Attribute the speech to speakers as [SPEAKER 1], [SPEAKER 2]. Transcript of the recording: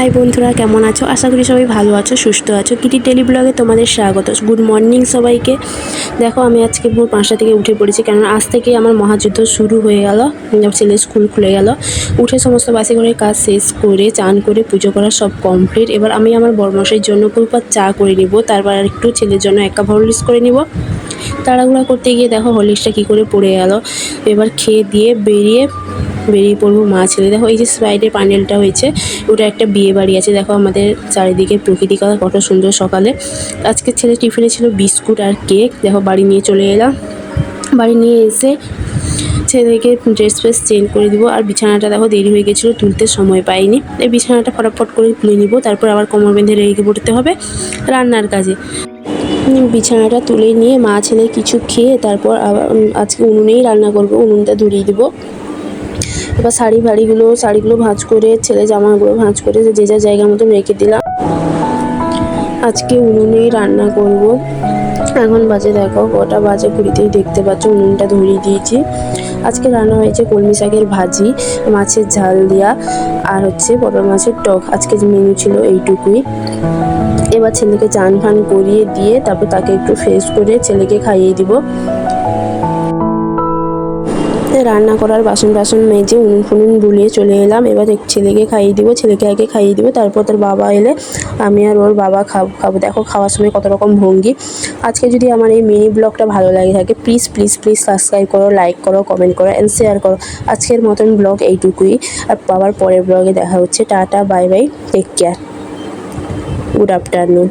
[SPEAKER 1] High বন্ধুরা, কেমন আছো? আশা করি সবাই ভালো আছো, সুস্থ আছো। কিটি টেলি ব্লগে তোমাদের স্বাগত। গুড মর্নিং সবাইকে। দেখো, আমি আজকে ভোর পাঁচটা থেকে উঠে পড়েছি কারণ আজ থেকে আমার মহাযুদ্ধ শুরু হয়ে গেল। ছেলে স্কুল খুলে গেল। উঠে সমস্ত বাসি করে কাজ শেষ করে, চান করে, পুজো করা সব কমপ্লিট। এবার আমি আমার বর্মশের জন্য পুরোপাত চা করে নিব। তারপর একটু ছেলের জন্য এক কাপ হরলিক্স করে নিব। তাড়াহুড়া করতে গিয়ে দেখো হরলিক্সটা কী করে পড়ে গেল। এবার খেয়ে দিয়ে বেরিয়ে বেরিয়ে পড়ব, মা ছেলে। দেখো, এই যে সাইডে প্যান্ডেলটা হয়েছে, ওটা একটা বিয়ে বাড়ি আছে। দেখো, আমাদের চারিদিকে প্রকৃতি কথা, কত সুন্দর সকালে। আজকে ছেলে টিফিনে ছিল বিস্কুট আর কেক। দেখো, বাড়ি নিয়ে চলে এলাম। বাড়ি নিয়ে এসে ছেলেকে ড্রেস ফ্রেস চেঞ্জ করে দিব। আর বিছানাটা দেখো, দেরি হয়ে গেছিল, তুলতে সময় পাইনি। এই বিছানাটা ফটাফট করে তুলে নিব, তারপর আবার কোমর বেঁধে রেখে পড়তে হবে রান্নার কাজে। বিছানাটা তুলে নিয়ে মা ছেলে কিছু খেয়ে, তারপর আবার আজকে উনুনেই রান্না করব, উনুনটা ধরিয়ে দিব। এবার শাড়ি ফাড়িগুলো শাড়িগুলো ভাঁজ করে, ছেলে জামাগুলো ভাঁজ করে যে যার জায়গা মতন রেখে দিলাম। আজকে উনুনেই রান্না করব। এখন বাজে দেখো কটা বাজে, কুড়িতেই দেখতে পাচ্ছ উনুনটা ধরিয়ে দিয়েছি। আজকে রান্না হয়েছে কলমি শাকের ভাজি, মাছের ঝাল দেওয়া আর হচ্ছে পটল মাছের টক। আজকে যে মেনু ছিল এইটুকুই। এবার ছেলেকে চান ফান করিয়ে দিয়ে তারপর তাকে একটু ফ্রেশ করে ছেলেকে খাইয়ে দিব। রান্না করার বাসন টাসন মেজে উনুন ফুনুন বুলিয়ে চলে এলাম। এবার ছেলেকে খাইয়ে দিব, ছেলেকে আগে খাইয়ে দিব, তারপর তার বাবা এলে আমি আর ওর বাবা খাব খাব। দেখো খাওয়ার সময় কত রকম ভঙ্গি। আজকে যদি আমার এই মিনি ব্লগটা ভালো লাগে থাকে প্লিজ প্লিজ প্লিজ সাবস্ক্রাইব করো লাইক করো কমেন্ট করো অ্যান্ড শেয়ার করো। আজকের মতন ব্লগ এইটুকুই। আর বাবার পরের ব্লগে দেখা হচ্ছে। Tata bye bye take care good afternoon